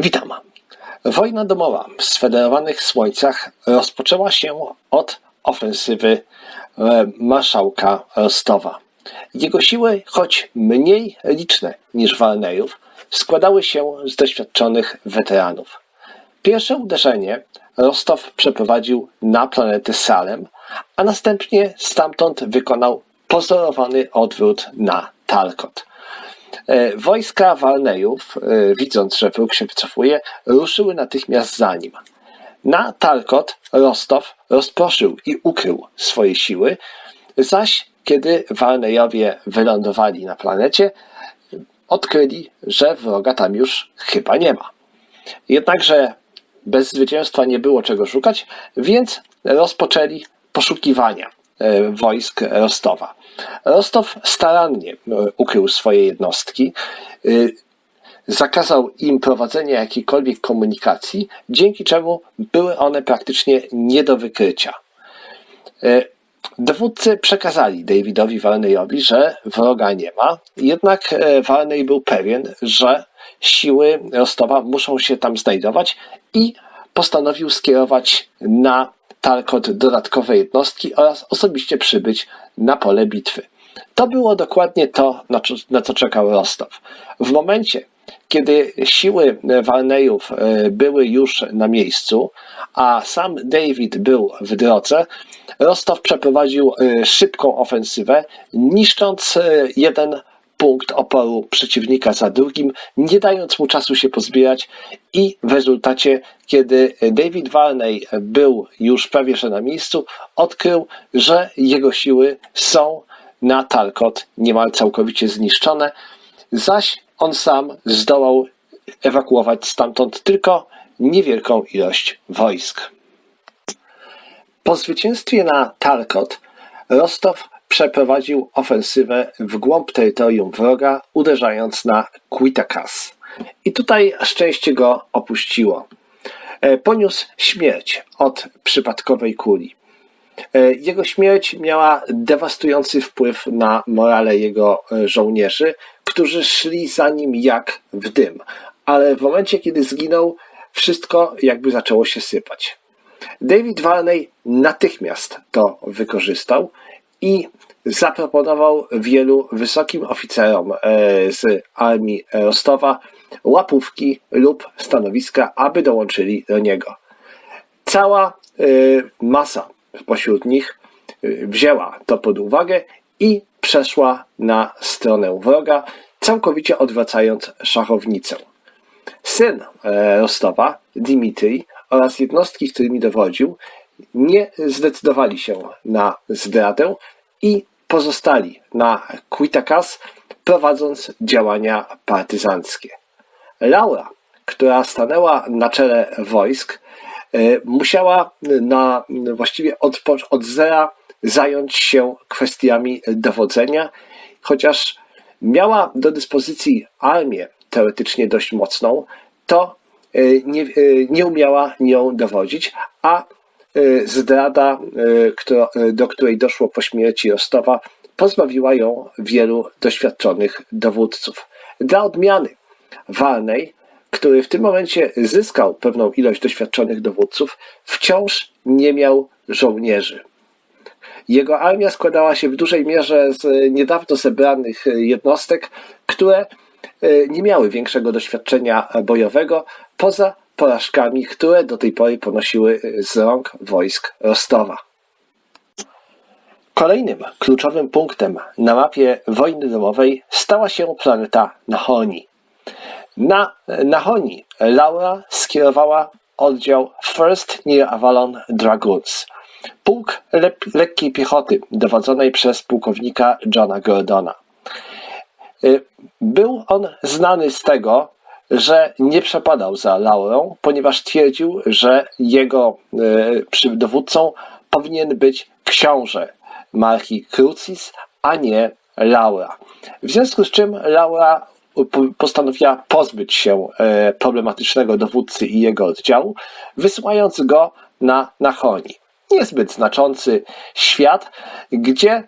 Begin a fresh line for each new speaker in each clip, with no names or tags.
Witam. Wojna domowa w sfederowanych Słońcach rozpoczęła się od ofensywy e, marszałka Rostowa. Jego siły, choć mniej liczne niż Walnejów, składały się z doświadczonych weteranów. Pierwsze uderzenie Rostow przeprowadził na planetę Salem, a następnie stamtąd wykonał pozorowany odwrót na Talcott. E, Wojska Walnejów, e, widząc, że wróg się wycofuje, ruszyły natychmiast za nim. Na Talcott Rostow rozproszył i ukrył swoje siły, zaś kiedy Walnejowie wylądowali na planecie, odkryli, że wroga tam już chyba nie ma. Jednakże bez zwycięstwa nie było czego szukać, więc rozpoczęli poszukiwania e, wojsk Rostowa. Rostow starannie e, ukrył swoje jednostki, e, zakazał im prowadzenia jakiejkolwiek komunikacji, dzięki czemu były one praktycznie nie do wykrycia. E, Dowódcy przekazali Davidowi Warneyowi, że wroga nie ma, jednak Warnej był pewien, że siły Rostowa muszą się tam znajdować i postanowił skierować na Talcott dodatkowe jednostki oraz osobiście przybyć na pole bitwy. To było dokładnie to, na co, na co czekał Rostow. W momencie, kiedy siły Warnejów e, były już na miejscu, a sam David był w drodze, Rostow przeprowadził e, szybką ofensywę, niszcząc e, jeden punkt oporu przeciwnika za drugim, nie dając mu czasu się pozbierać i w rezultacie, kiedy David Varney był już prawie że na miejscu, odkrył, że jego siły są na Talcott niemal całkowicie zniszczone, zaś on sam zdołał ewakuować stamtąd tylko niewielką ilość wojsk. Po zwycięstwie na Talcott Rostow przeprowadził ofensywę w głąb terytorium wroga, uderzając na Quitakas. I tutaj szczęście go opuściło. E, poniósł śmierć od przypadkowej kuli. E, jego śmierć miała dewastujący wpływ na morale jego e, żołnierzy, którzy szli za nim jak w dym. Ale w momencie, kiedy zginął, wszystko jakby zaczęło się sypać. David Varney natychmiast to wykorzystał i zaproponował wielu wysokim oficerom e, z armii Rostowa łapówki lub stanowiska, aby dołączyli do niego. Cała e, masa pośród nich e, wzięła to pod uwagę i przeszła na stronę wroga, całkowicie odwracając szachownicę. Syn Rostowa, Dimitri, oraz jednostki, którymi dowodził, nie zdecydowali się na zdradę i pozostali na Quitakas, prowadząc działania partyzanckie. Laura, która stanęła na czele wojsk, e, musiała na właściwie od, od zera zająć się kwestiami dowodzenia, chociaż miała do dyspozycji armię teoretycznie dość mocną, to e, nie, e, nie umiała nią dowodzić, a zdrada, y, do której doszło po śmierci Rostowa, pozbawiła ją wielu doświadczonych dowódców. Dla odmiany Warnej, który w tym momencie zyskał pewną ilość doświadczonych dowódców, wciąż nie miał żołnierzy. Jego armia składała się w dużej mierze z niedawno zebranych jednostek, które y, nie miały większego doświadczenia bojowego, poza porażkami, które do tej pory ponosiły y, z rąk wojsk Rostowa. Kolejnym kluczowym punktem na mapie wojny domowej stała się planeta Nahoni. Na Nahoni Laura skierowała oddział First Near Avalon Dragoons, pułk lekkiej piechoty dowodzonej przez pułkownika Johna Gordona. Y, był on znany z tego, że nie przepadał za Laurą, ponieważ twierdził, że jego e, dowódcą powinien być książę marki Crucis, a nie Laura. W związku z czym Laura postanowiła pozbyć się e, problematycznego dowódcy i jego oddziału, wysyłając go na Nachoni. Niezbyt znaczący świat, gdzie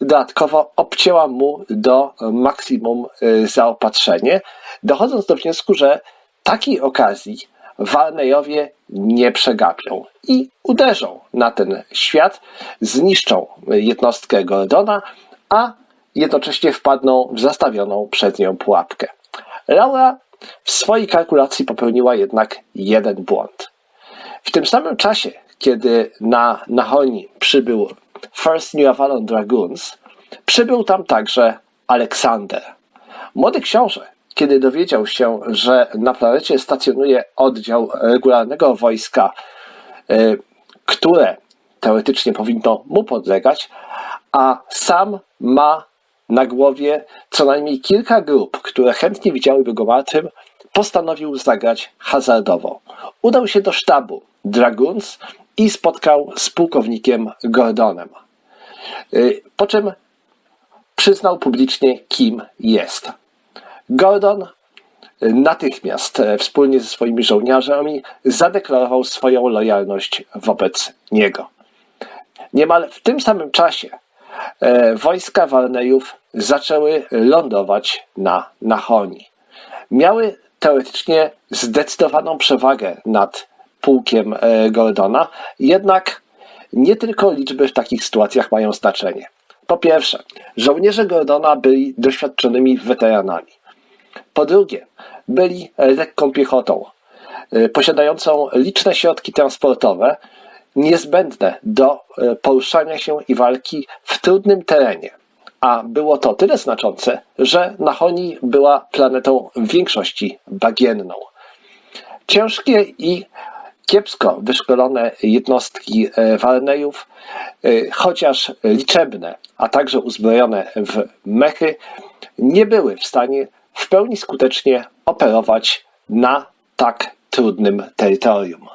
dodatkowo obcięła mu do maksimum e, zaopatrzenie, dochodząc do wniosku, że takiej okazji Warnejowie nie przegapią i uderzą na ten świat, zniszczą jednostkę Gordona, a jednocześnie wpadną w zastawioną przed nią pułapkę. Laura w swojej kalkulacji popełniła jednak jeden błąd. W tym samym czasie, kiedy na Nahoni przybył First New Avalon Dragoons, przybył tam także Aleksander. Młody książę, kiedy dowiedział się, że na planecie stacjonuje oddział regularnego wojska, y, które teoretycznie powinno mu podlegać, a sam ma na głowie co najmniej kilka grup, które chętnie widziałyby go martwym, postanowił zagrać hazardowo. Udał się do sztabu Dragoons i spotkał z pułkownikiem Gordonem. Y, Po czym przyznał publicznie, kim jest. Gordon natychmiast e, wspólnie ze swoimi żołnierzami zadeklarował swoją lojalność wobec niego. Niemal w tym samym czasie e, wojska Warnejów zaczęły lądować na Nahoni. Miały teoretycznie zdecydowaną przewagę nad pułkiem e, Gordona, jednak nie tylko liczby w takich sytuacjach mają znaczenie. Po pierwsze, żołnierze Gordona byli doświadczonymi weteranami. Po drugie, byli lekką piechotą, y, posiadającą liczne środki transportowe niezbędne do y, poruszania się i walki w trudnym terenie. A było to tyle znaczące, że Nahoni była planetą w większości bagienną. Ciężkie i kiepsko wyszkolone jednostki e, Warnejów, e, chociaż liczebne, a także uzbrojone w mechy, nie były w stanie w pełni skutecznie operować na tak trudnym terytorium.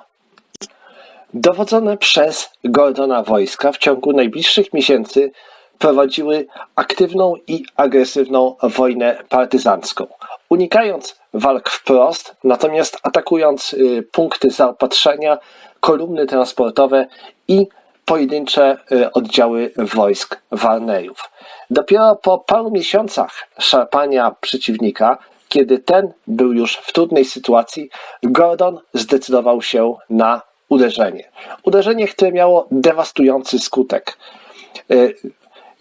Dowodzone przez Gordona wojska w ciągu najbliższych miesięcy prowadziły aktywną i agresywną wojnę partyzancką, unikając walk wprost, natomiast atakując y, punkty zaopatrzenia, kolumny transportowe i pojedyncze y, oddziały wojsk Warnejów. Dopiero po paru miesiącach szarpania przeciwnika, kiedy ten był już w trudnej sytuacji, Gordon zdecydował się na uderzenie. Uderzenie, które miało dewastujący skutek. Y,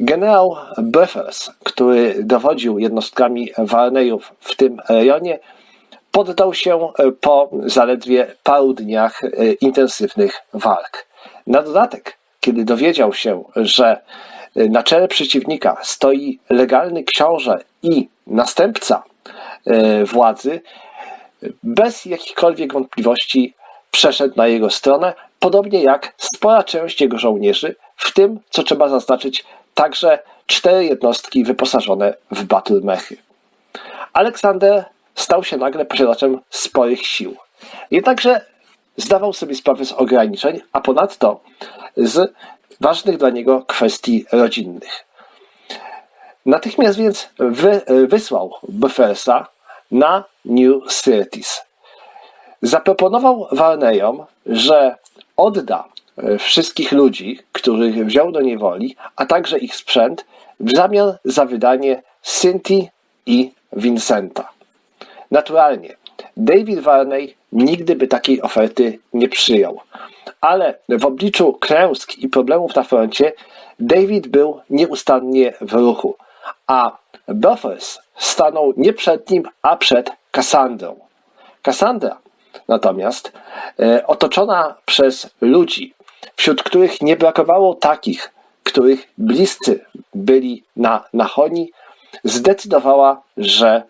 Generał Buffers, który dowodził jednostkami Warnejów w tym rejonie, poddał się po zaledwie paru dniach e, intensywnych walk. Na dodatek, kiedy dowiedział się, że na czele przeciwnika stoi legalny książę i następca e, władzy, bez jakichkolwiek wątpliwości przeszedł na jego stronę, podobnie jak spora część jego żołnierzy, w tym, co trzeba zaznaczyć, także cztery jednostki wyposażone w battle mechy. Aleksander stał się nagle posiadaczem sporych sił. Jednakże zdawał sobie sprawę z ograniczeń, a ponadto z ważnych dla niego kwestii rodzinnych. Natychmiast więc wy, wysłał Buffersa na New Syrtis. Zaproponował Warnejom, że odda E, wszystkich ludzi, których wziął do niewoli, a także ich sprzęt, w zamian za wydanie Cynthii i Vincenta. Naturalnie, David Varney nigdy by takiej oferty nie przyjął, ale w obliczu klęsk i problemów na froncie David był nieustannie w ruchu, a Buffers stanął nie przed nim, a przed Cassandrą. Cassandra natomiast, e, otoczona przez ludzi, wśród których nie brakowało takich, których bliscy byli na Nahoni, zdecydowała, że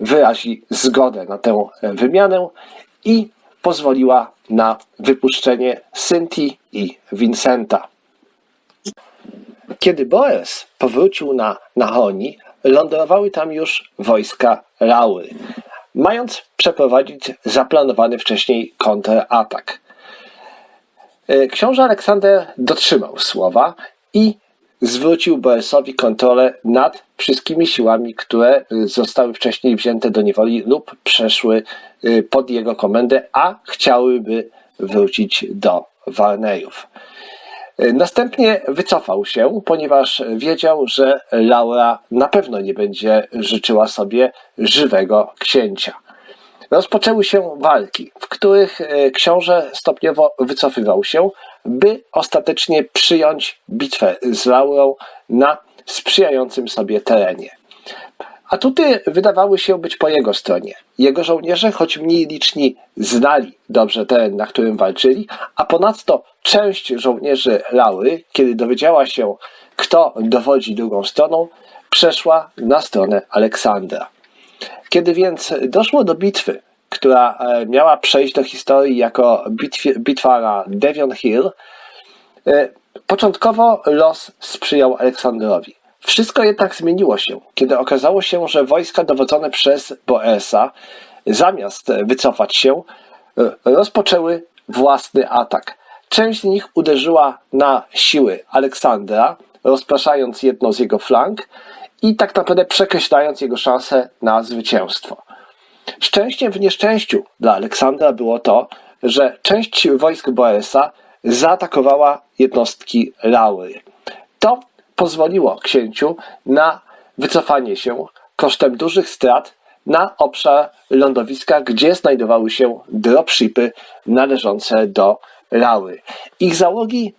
wyrazi zgodę na tę wymianę i pozwoliła na wypuszczenie Cynthii i Vincenta. Kiedy Boes powrócił na Nahoni, lądowały tam już wojska Laury, mając przeprowadzić zaplanowany wcześniej kontratak. E, książę Aleksander dotrzymał słowa i zwrócił Boresowi kontrolę nad wszystkimi siłami, które zostały wcześniej wzięte do niewoli lub przeszły e, pod jego komendę, a chciałyby wrócić do Warnejów. E, następnie wycofał się, ponieważ wiedział, że Laura na pewno nie będzie życzyła sobie żywego księcia. rozpoczęły się walki, w których książę stopniowo wycofywał się, by ostatecznie przyjąć bitwę z Laurą na sprzyjającym sobie terenie. Atuty wydawały się być po jego stronie. Jego żołnierze, choć mniej liczni, znali dobrze teren, na którym walczyli, a ponadto część żołnierzy Laury, kiedy dowiedziała się, kto dowodzi drugą stroną, przeszła na stronę Aleksandra. Kiedy więc doszło do bitwy, która e, miała przejść do historii jako bitwa na Devion Hill, e, początkowo los sprzyjał Aleksandrowi. Wszystko jednak zmieniło się, kiedy okazało się, że wojska dowodzone przez Boesa, zamiast wycofać się, e, rozpoczęły własny atak. Część z nich uderzyła na siły Aleksandra, rozpraszając jedno z jego flank i tak naprawdę przekreślając jego szanse na zwycięstwo. Szczęściem w nieszczęściu dla Aleksandra było to, że część wojsk Boesa zaatakowała jednostki Laury. To pozwoliło księciu na wycofanie się kosztem dużych strat na obszar lądowiska, gdzie znajdowały się dropshipy należące do Laury. Ich załogi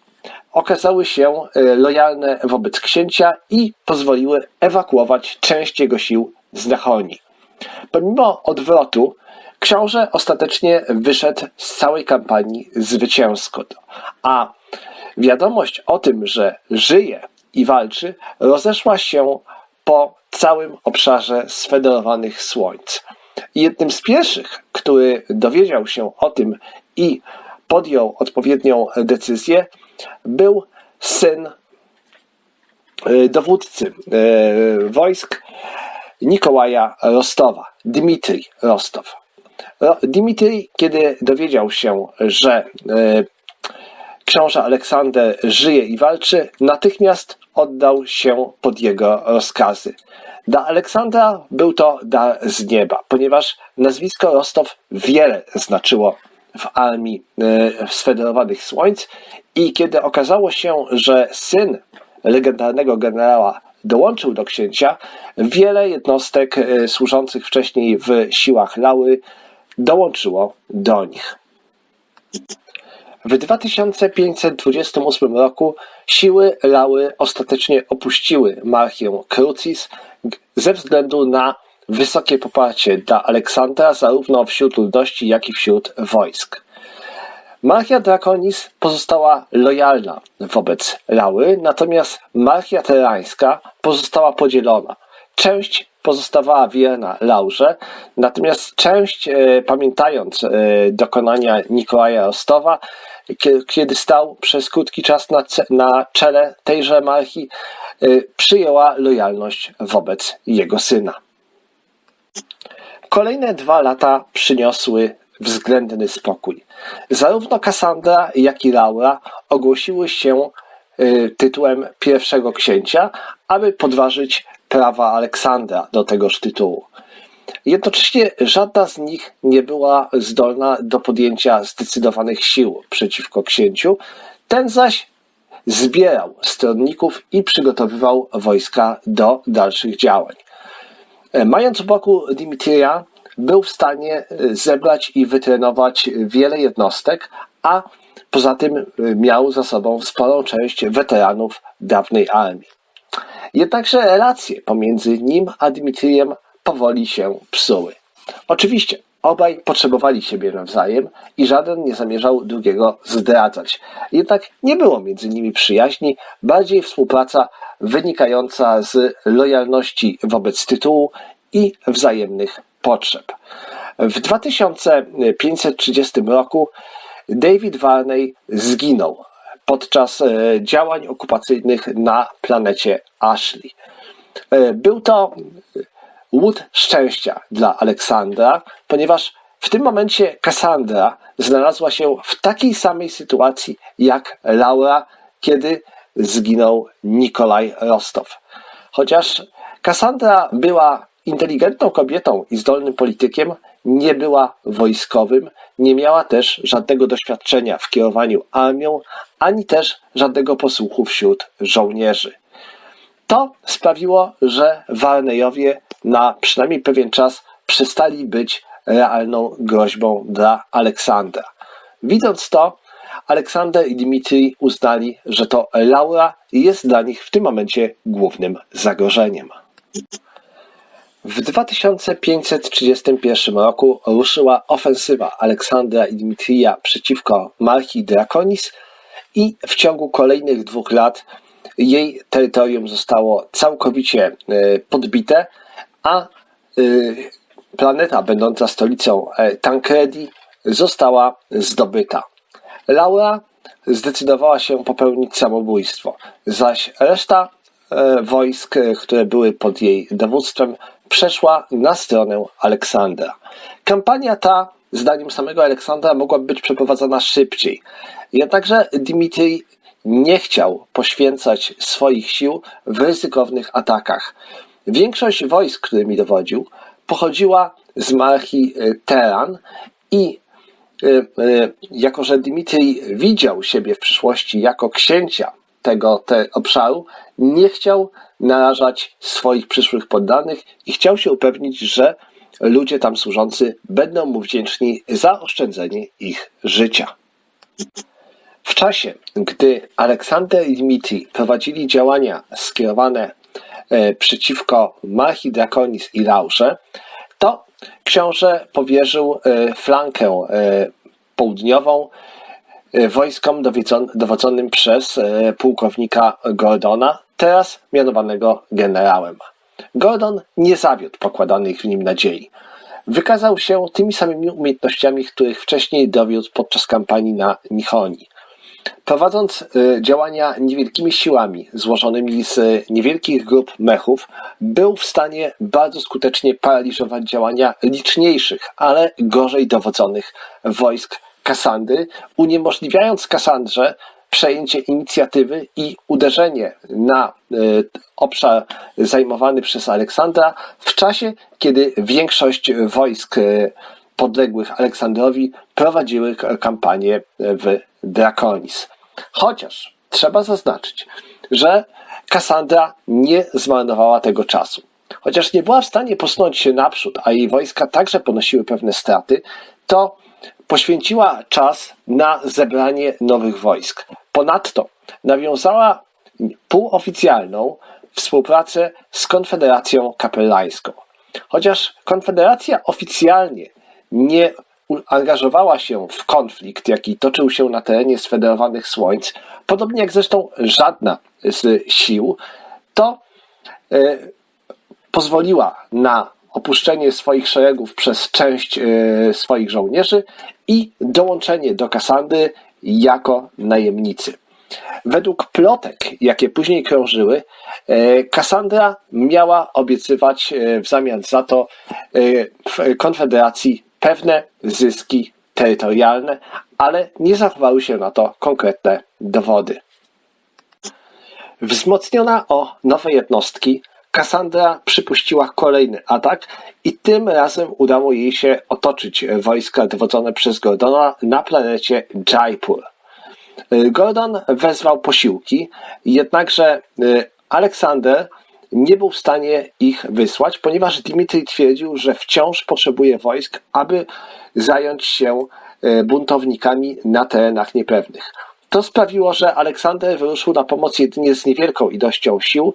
okazały się e, lojalne wobec księcia i pozwoliły ewakuować część jego sił z Nachonii. Pomimo odwrotu, książę ostatecznie wyszedł z całej kampanii zwycięsko, a wiadomość o tym, że żyje i walczy, rozeszła się po całym obszarze sfederowanych słońc. Jednym z pierwszych, który dowiedział się o tym i podjął odpowiednią decyzję, był syn e, dowódcy e, wojsk Nikołaja Rostowa, Dmitrij Rostow. Dmitrij, kiedy dowiedział się, że e, książę Aleksander żyje i walczy, natychmiast oddał się pod jego rozkazy. Dla Aleksandra był to dar z nieba, ponieważ nazwisko Rostow wiele znaczyło w armii e, sfederowanych słońc i kiedy okazało się, że syn legendarnego generała dołączył do księcia, wiele jednostek e, służących wcześniej w siłach Lały dołączyło do nich. W 2528 roku siły Lały ostatecznie opuściły marchię Crucis ze względu na wysokie poparcie dla Aleksandra zarówno wśród ludności, jak i wśród wojsk. Marchia Draconis pozostała lojalna wobec Lały, natomiast Marchia Terańska pozostała podzielona. Część pozostawała wierna Laurze, natomiast część, e, pamiętając e, dokonania Nikolaja Rostowa, kiedy stał przez krótki czas na, na czele tejże marchi, e, przyjęła lojalność wobec jego syna. Kolejne dwa lata przyniosły względny spokój. Zarówno Kassandra, jak i Laura ogłosiły się y, tytułem pierwszego księcia, aby podważyć prawa Aleksandra do tegoż tytułu. Jednocześnie żadna z nich nie była zdolna do podjęcia zdecydowanych sił przeciwko księciu, ten zaś zbierał stronników i przygotowywał wojska do dalszych działań. E, mając w boku Dimitrija, był w stanie e, zebrać i wytrenować wiele jednostek, a poza tym e, miał za sobą sporą część weteranów dawnej armii. Jednakże relacje pomiędzy nim a Dimitrijem powoli się psuły. Oczywiście obaj potrzebowali siebie nawzajem i żaden nie zamierzał drugiego zdradzać. Jednak nie było między nimi przyjaźni, bardziej współpraca wynikająca z lojalności wobec tytułu i wzajemnych potrzeb. W 2530 roku David Varney zginął podczas e, działań okupacyjnych na planecie Ashley. E, był to łód szczęścia dla Aleksandra, ponieważ w tym momencie Cassandra znalazła się w takiej samej sytuacji jak Laura, kiedy zginął Nikolaj Rostow. Chociaż Cassandra była inteligentną kobietą i zdolnym politykiem, nie była wojskowym, nie miała też żadnego doświadczenia w kierowaniu armią, ani też żadnego posłuchu wśród żołnierzy. To sprawiło, że Warnejowie na przynajmniej pewien czas przestali być realną groźbą dla Aleksandra. Widząc to, Aleksander i Dmitrij uznali, że to Laura jest dla nich w tym momencie głównym zagrożeniem. W 2531 roku ruszyła ofensywa Aleksandra i Dmitrija przeciwko Marchi Draconis i w ciągu kolejnych dwóch lat jej terytorium zostało całkowicie e, podbite, a e, planeta będąca stolicą e, Tancredi została zdobyta. Laura zdecydowała się popełnić samobójstwo, zaś reszta wojsk, które były pod jej dowództwem, przeszła na stronę Aleksandra. Kampania ta, zdaniem samego Aleksandra, mogłaby być przeprowadzona szybciej. Jednakże Dmitrij nie chciał poświęcać swoich sił w ryzykownych atakach. Większość wojsk, którymi dowodził, pochodziła z marchi e, Teran i e, e, jako, że Dmitrij widział siebie w przyszłości jako księcia tego te obszaru, nie chciał narażać swoich przyszłych poddanych i chciał się upewnić, że ludzie tam służący będą mu wdzięczni za oszczędzenie ich życia. W czasie, gdy Aleksander i Dmitrij prowadzili działania skierowane e, przeciwko Machi Draconis i Laurze, to książę powierzył e, flankę e, południową wojskom dowodzonym przez pułkownika Gordona, teraz mianowanego generałem. Gordon nie zawiódł pokładanych w nim nadziei. Wykazał się tymi samymi umiejętnościami, których wcześniej dowiódł podczas kampanii na Nihoni. Prowadząc y, działania niewielkimi siłami, złożonymi z niewielkich grup mechów, był w stanie bardzo skutecznie paraliżować działania liczniejszych, ale gorzej dowodzonych wojsk Kasandry, uniemożliwiając Kasandrze przejęcie inicjatywy i uderzenie na y, obszar zajmowany przez Aleksandra w czasie, kiedy większość wojsk y, podległych Aleksandrowi prowadziły kampanię w Draconis. Chociaż trzeba zaznaczyć, że Kassandra nie zmarnowała tego czasu. Chociaż nie była w stanie posunąć się naprzód, a jej wojska także ponosiły pewne straty, to poświęciła czas na zebranie nowych wojsk. Ponadto nawiązała półoficjalną współpracę z Konfederacją Kapelańską. Chociaż Konfederacja oficjalnie nie angażowała się w konflikt, jaki toczył się na terenie sfederowanych Słońc, podobnie jak zresztą żadna z sił, to e, pozwoliła na opuszczenie swoich szeregów przez część e, swoich żołnierzy i dołączenie do Kasandry jako najemnicy. Według plotek, jakie później krążyły, Kassandra miała obiecywać w zamian za to Konfederacji pewne zyski terytorialne, ale nie zachowały się na to konkretne dowody. Wzmocniona o nowe jednostki, Cassandra przypuściła kolejny atak i tym razem udało jej się otoczyć wojska dowodzone przez Gordona na planecie Jaipur. Gordon wezwał posiłki, jednakże y, Aleksander nie był w stanie ich wysłać, ponieważ Dmitrij twierdził, że wciąż potrzebuje wojsk, aby zająć się e, buntownikami na terenach niepewnych. To sprawiło, że Aleksander wyruszył na pomoc jedynie z niewielką ilością sił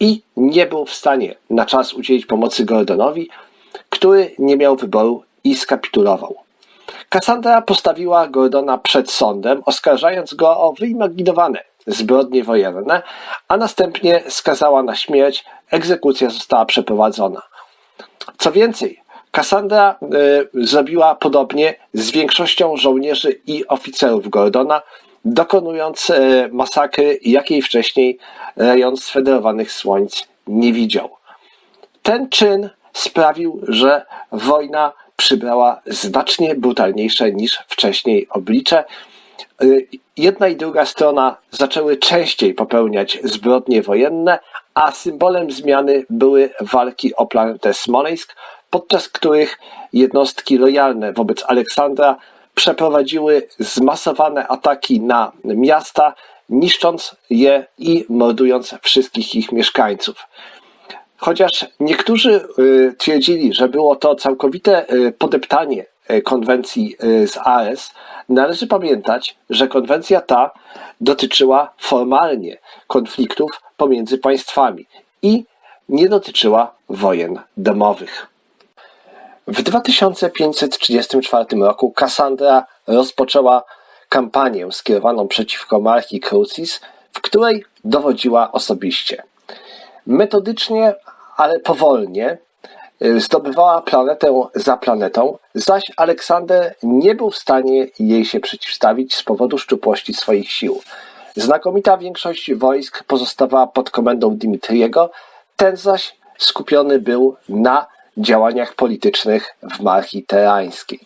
i nie był w stanie na czas udzielić pomocy Gordonowi, który nie miał wyboru i skapitulował. Kassandra postawiła Gordona przed sądem, oskarżając go o wyimaginowane zbrodnie wojenne, a następnie skazała na śmierć. Egzekucja została przeprowadzona. Co więcej, Cassandra y, zrobiła podobnie z większością żołnierzy i oficerów Gordona, dokonując y, masakry, jakiej wcześniej rejon sfederowanych słońc nie widział. Ten czyn sprawił, że wojna przybrała znacznie brutalniejsze niż wcześniej oblicze Y, jedna i druga strona zaczęły częściej popełniać zbrodnie wojenne, a symbolem zmiany były walki o planetę Smoleńsk, podczas których jednostki lojalne wobec Aleksandra przeprowadziły zmasowane ataki na miasta, niszcząc je i mordując wszystkich ich mieszkańców. chociaż niektórzy y, twierdzili, że było to całkowite y, podeptanie y, konwencji z AS, należy pamiętać, że konwencja ta dotyczyła formalnie konfliktów pomiędzy państwami i nie dotyczyła wojen domowych. W 2534 roku Kassandra rozpoczęła kampanię skierowaną przeciwko Marchi Crucis, w której dowodziła osobiście. Metodycznie, ale powolnie y, zdobywała planetę za planetą, zaś Aleksander nie był w stanie jej się przeciwstawić z powodu szczupłości swoich sił. Znakomita większość wojsk pozostawała pod komendą Dimitriego, ten zaś skupiony był na działaniach politycznych w Marchi Terańskiej.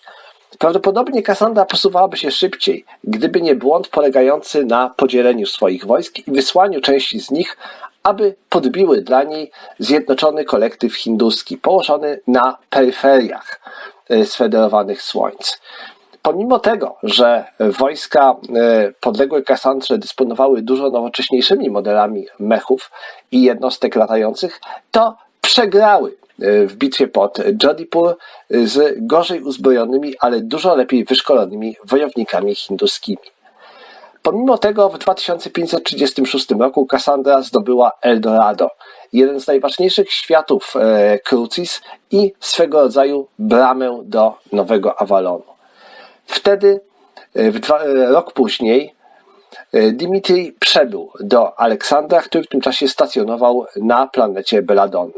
Prawdopodobnie Kassandra posuwałaby się szybciej, gdyby nie błąd polegający na podzieleniu swoich wojsk i wysłaniu części z nich, aby podbiły dla niej zjednoczony kolektyw hinduski położony na peryferiach e, sfederowanych słońc. Pomimo tego, że wojska e, podległe Kassandrze dysponowały dużo nowocześniejszymi modelami mechów i jednostek latających, to przegrały w bitwie pod Jodhpur z gorzej uzbrojonymi, ale dużo lepiej wyszkolonymi wojownikami hinduskimi. Pomimo tego w 2536 roku Cassandra zdobyła Eldorado, jeden z najważniejszych światów e, Crucis i swego rodzaju bramę do Nowego Avalonu. Wtedy, e, w dwa, e, rok później, e, Dimitri przebył do Aleksandra, który w tym czasie stacjonował na planecie Belladonna.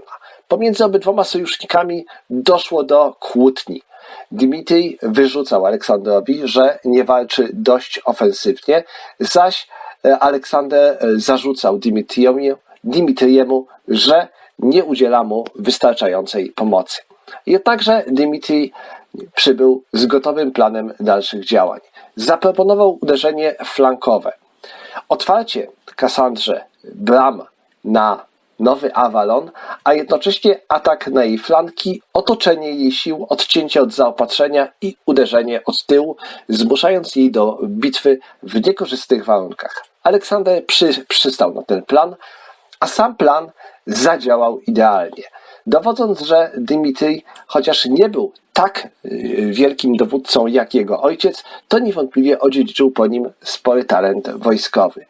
Pomiędzy obydwoma sojusznikami doszło do kłótni. Dmitrij wyrzucał Aleksandrowi, że nie walczy dość ofensywnie, zaś e, Aleksander e, zarzucał Dimitriemu, że nie udziela mu wystarczającej pomocy. Jednakże Dmitrij przybył z gotowym planem dalszych działań. Zaproponował uderzenie flankowe. Otwarcie Kassandrze bram na nowy Avalon, a jednocześnie atak na jej flanki, otoczenie jej sił, odcięcie od zaopatrzenia i uderzenie od tyłu, zmuszając jej do bitwy w niekorzystnych warunkach. Aleksander przy, przystał na ten plan, a sam plan zadziałał idealnie. Dowodząc, że Dmitrij, chociaż nie był tak y, wielkim dowódcą jak jego ojciec, to niewątpliwie odziedziczył po nim spory talent wojskowy.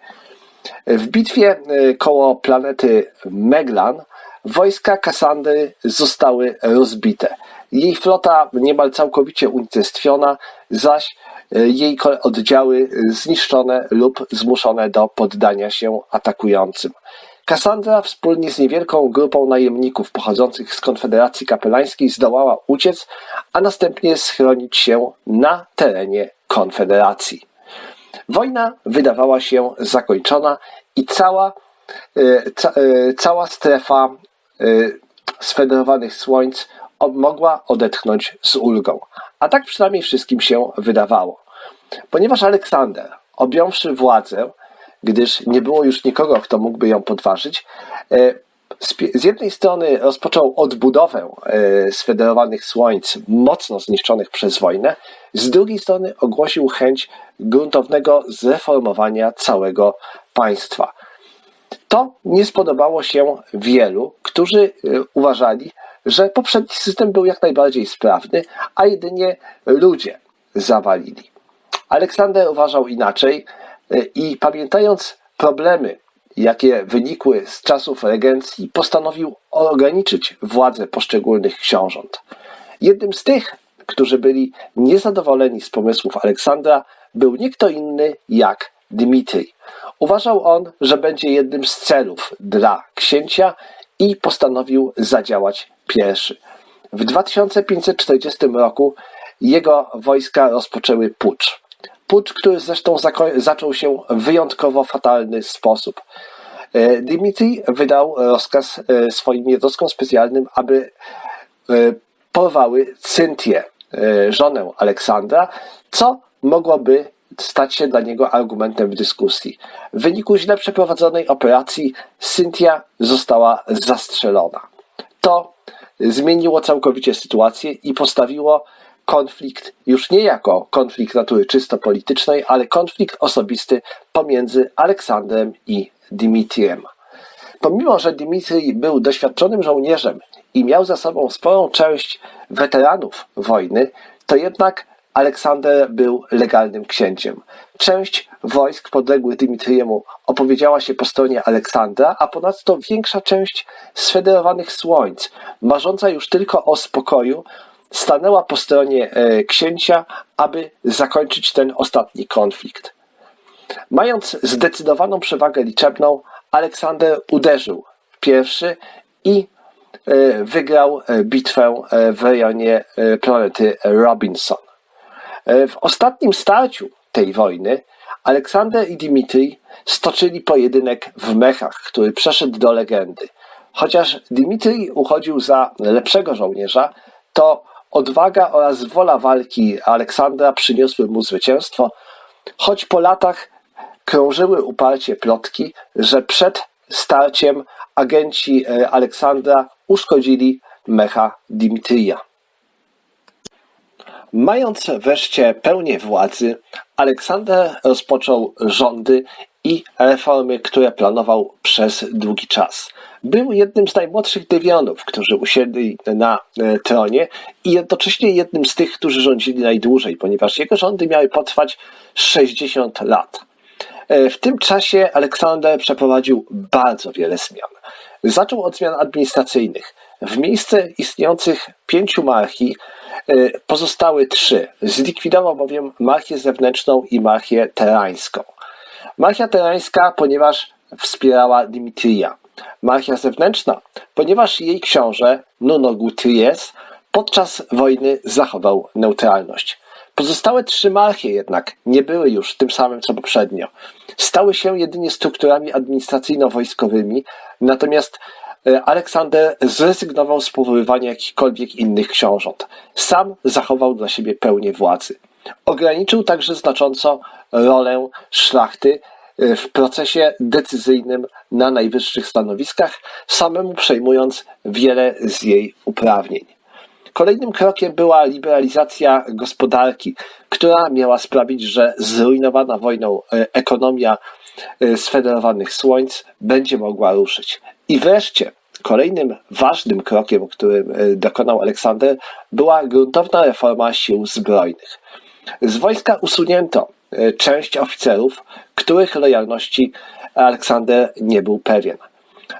W bitwie y, koło planety Meglan wojska Kassandry zostały rozbite. Jej flota niemal całkowicie unicestwiona, zaś y, jej oddziały zniszczone lub zmuszone do poddania się atakującym. Kassandra wspólnie z niewielką grupą najemników pochodzących z Konfederacji Kapelańskiej zdołała uciec, a następnie schronić się na terenie Konfederacji. Wojna wydawała się zakończona i cała, e, ca, e, cała strefa e, sfederowanych słońc mogła odetchnąć z ulgą. A tak przynajmniej wszystkim się wydawało. Ponieważ Aleksander, objąwszy władzę, gdyż nie było już nikogo, kto mógłby ją podważyć, z jednej strony rozpoczął odbudowę sfederowanych słońc mocno zniszczonych przez wojnę, z drugiej strony ogłosił chęć gruntownego zreformowania całego państwa. To nie spodobało się wielu, którzy y, uważali, że poprzedni system był jak najbardziej sprawny, a jedynie ludzie zawalili. Aleksander uważał inaczej y, i pamiętając problemy, jakie wynikły z czasów regencji, postanowił ograniczyć władzę poszczególnych książąt. Jednym z tych, którzy byli niezadowoleni z pomysłów Aleksandra, był nie kto inny jak Dmitrij. Uważał on, że będzie jednym z celów dla księcia i postanowił zadziałać pierwszy. W 2540 roku jego wojska rozpoczęły pucz. Pucz, który zresztą zaczął się w wyjątkowo fatalny sposób. E, Dmitrij wydał rozkaz e, swoim jednostkom specjalnym, aby e, porwały Cynthię, żonę Aleksandra, co mogłoby stać się dla niego argumentem w dyskusji. W wyniku źle przeprowadzonej operacji Cynthia została zastrzelona. To zmieniło całkowicie sytuację i postawiło konflikt już nie jako konflikt natury czysto politycznej, ale konflikt osobisty pomiędzy Aleksandrem i Dimitriem. pomimo, że Dmitrij był doświadczonym żołnierzem i miał za sobą sporą część weteranów wojny, to jednak Aleksander był legalnym księciem. Część wojsk podległych Dmitriemu opowiedziała się po stronie Aleksandra, a ponadto większa część sfederowanych słońc, marząca już tylko o spokoju, stanęła po stronie e, księcia, aby zakończyć ten ostatni konflikt. Mając zdecydowaną przewagę liczebną, Aleksander uderzył pierwszy i e, wygrał e, bitwę w rejonie planety Robinson. W ostatnim starciu tej wojny Aleksander i Dmitrij stoczyli pojedynek w mechach, który przeszedł do legendy. Chociaż Dmitrij uchodził za lepszego żołnierza, to odwaga oraz wola walki Aleksandra przyniosły mu zwycięstwo, choć po latach krążyły uparcie plotki, że przed starciem agenci e, Aleksandra uszkodzili mecha Dmitrija. Mając wreszcie pełnię władzy, Aleksander rozpoczął rządy i reformy, które planował przez długi czas. Był jednym z najmłodszych dywionów, którzy usiedli na e, tronie i jednocześnie jednym z tych, którzy rządzili najdłużej, ponieważ jego rządy miały potrwać 60 lat. E, W tym czasie Aleksander przeprowadził bardzo wiele zmian. Zaczął od zmian administracyjnych. W miejsce istniejących pięciu marchii e, pozostały trzy. Zlikwidował bowiem marchię zewnętrzną i marchię terańską. Marchia terańska, ponieważ wspierała Dimitrija. Marchia zewnętrzna, ponieważ jej książę Nuno Gutierrez podczas wojny zachował neutralność. Pozostałe trzy marchie jednak nie były już tym samym co poprzednio. Stały się jedynie strukturami administracyjno-wojskowymi, natomiast e, Aleksander zrezygnował z powoływania jakichkolwiek innych książąt. Sam zachował dla siebie pełnię władzy. Ograniczył także znacząco rolę szlachty e, w procesie decyzyjnym na najwyższych stanowiskach, samemu przejmując wiele z jej uprawnień. Kolejnym krokiem była liberalizacja gospodarki, która miała sprawić, że zrujnowana wojną e, ekonomia e, sfederowanych słońc będzie mogła ruszyć. I wreszcie kolejnym ważnym krokiem, którym e, dokonał Aleksander, była gruntowna reforma sił zbrojnych. Z wojska usunięto e, część oficerów, których lojalności Aleksander nie był pewien.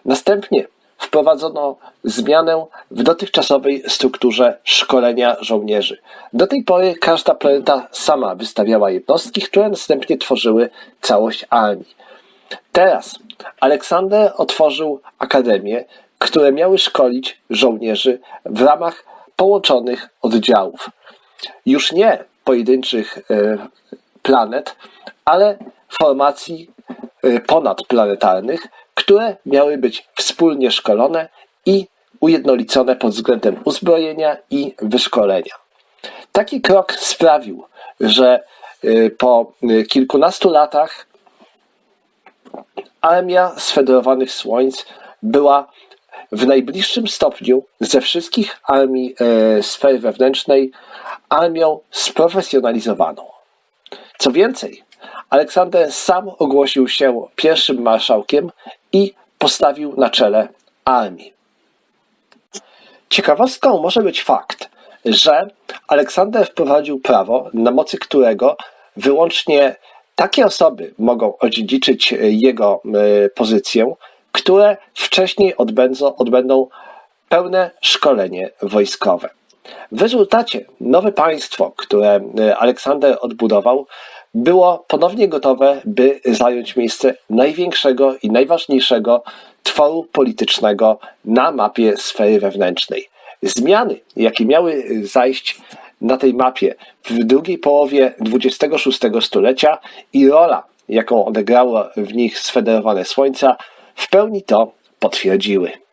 Następnie wprowadzono zmianę w dotychczasowej strukturze szkolenia żołnierzy. Do tej pory każda planeta sama wystawiała jednostki, które następnie tworzyły całość armii. Teraz Aleksander otworzył akademie, które miały szkolić żołnierzy w ramach połączonych oddziałów. Już nie pojedynczych e, planet, ale formacji e, ponadplanetarnych, które miały być wspólnie szkolone i ujednolicone pod względem uzbrojenia i wyszkolenia. Taki krok sprawił, że e, po kilkunastu latach armia sfederowanych słońc była w najbliższym stopniu ze wszystkich armii e, sfery wewnętrznej armią sprofesjonalizowaną. Co więcej, Aleksander sam ogłosił się pierwszym marszałkiem i postawił na czele armii. Ciekawostką może być fakt, że Aleksander wprowadził prawo, na mocy którego wyłącznie takie osoby mogą odziedziczyć jego e, pozycję, które wcześniej odbędą, odbędą pełne szkolenie wojskowe. W rezultacie nowe państwo, które e, Aleksander odbudował, było ponownie gotowe, by zająć miejsce największego i najważniejszego tworu politycznego na mapie sfery wewnętrznej. Zmiany, jakie miały zajść na tej mapie w drugiej połowie XXVI stulecia i rola, jaką odegrało w nich sfederowane słońca, w pełni to potwierdziły.